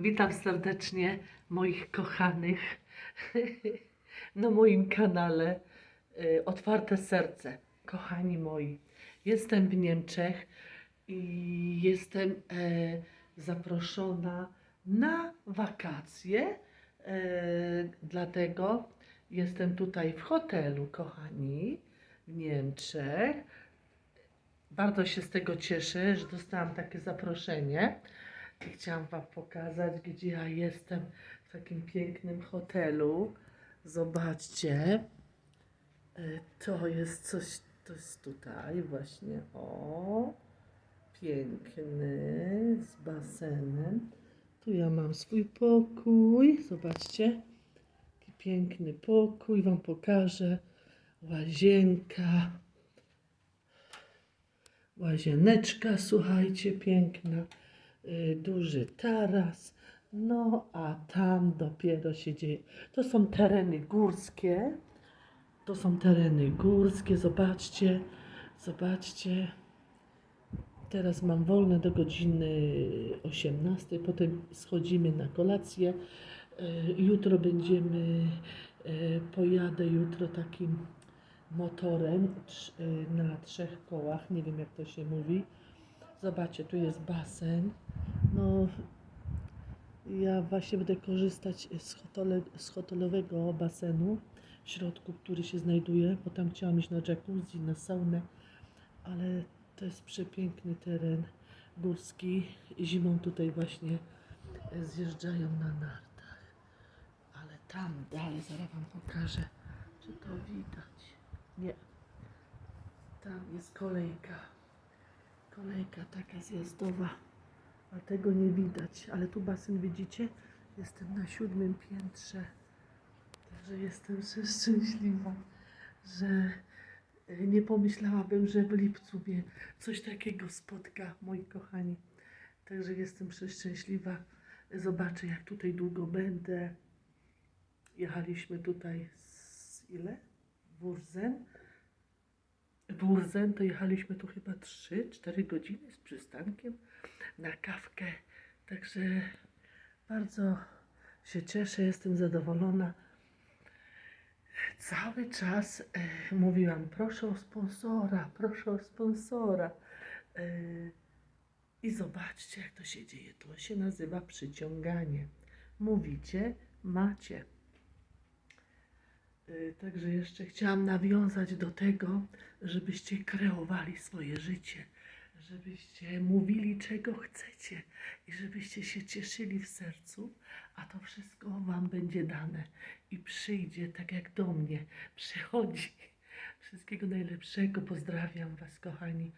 Witam serdecznie moich kochanych na moim kanale y, Otwarte Serce. Kochani moi, jestem w Niemczech i jestem e, zaproszona na wakacje. E, dlatego jestem tutaj w hotelu, kochani, w Niemczech. Bardzo się z tego cieszę, że dostałam takie zaproszenie. Chciałam Wam pokazać, gdzie ja jestem w takim pięknym hotelu. Zobaczcie. E, To jest coś, to jest tutaj właśnie. O, piękny, z basenem. Tu ja mam swój pokój. Zobaczcie. Taki piękny pokój. Wam pokażę. Łazienka. Łazieneczka, słuchajcie, piękna duży taras. No a tam dopiero się dzieje. To są tereny górskie. To są tereny górskie. Zobaczcie, zobaczcie. Teraz mam wolne do godziny 18. Potem schodzimy na kolację. Y, Jutro będziemy, y, pojadę jutro takim motorem y, na trzech kołach. Nie wiem jak to się mówi. Zobaczcie, tu jest basen. No, ja właśnie będę korzystać z, hotele, z hotelowego basenu w środku, który się znajduje, bo tam chciałam iść na jacuzzi, na saunę, ale to jest przepiękny teren górski. Zimą tutaj właśnie zjeżdżają na nartach. Ale tam dalej, zaraz Wam pokażę, czy to widać. Nie. Tam jest kolejka. Kolejka taka zjazdowa. A tego nie widać. Ale tu basen widzicie? Jestem na siódmym piętrze. Także jestem szczęśliwa, że y, nie pomyślałabym, że w lipcu mnie coś takiego spotka, moi kochani. Także jestem przeszczęśliwa. Zobaczę, jak tutaj długo będę. Jechaliśmy tutaj z ile? Wurzen. Wurzen to jechaliśmy tu chyba 3-4 godziny z przystankiem na kawkę. Także bardzo się cieszę, jestem zadowolona. Cały czas e, mówiłam, proszę o sponsora, proszę o sponsora. E, I zobaczcie, jak to się dzieje. To się nazywa przyciąganie. Mówicie, macie. Y, Także jeszcze chciałam nawiązać do tego, żebyście kreowali swoje życie, żebyście mówili, czego chcecie i żebyście się cieszyli w sercu, a to wszystko Wam będzie dane i przyjdzie tak jak do mnie. Przychodzi. Wszystkiego najlepszego. Pozdrawiam Was, kochani.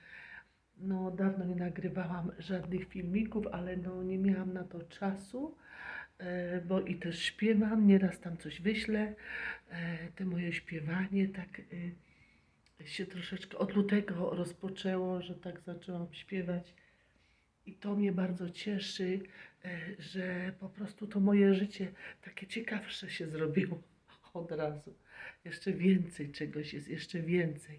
No, dawno nie nagrywałam żadnych filmików, ale no, nie miałam na to czasu, bo i też śpiewam, nieraz tam coś wyślę. E, te moje śpiewanie tak e, się troszeczkę od lutego rozpoczęło, że tak zaczęłam śpiewać. I to mnie bardzo cieszy, e, że po prostu to moje życie takie ciekawsze się zrobiło od razu. Jeszcze więcej czegoś jest, jeszcze więcej.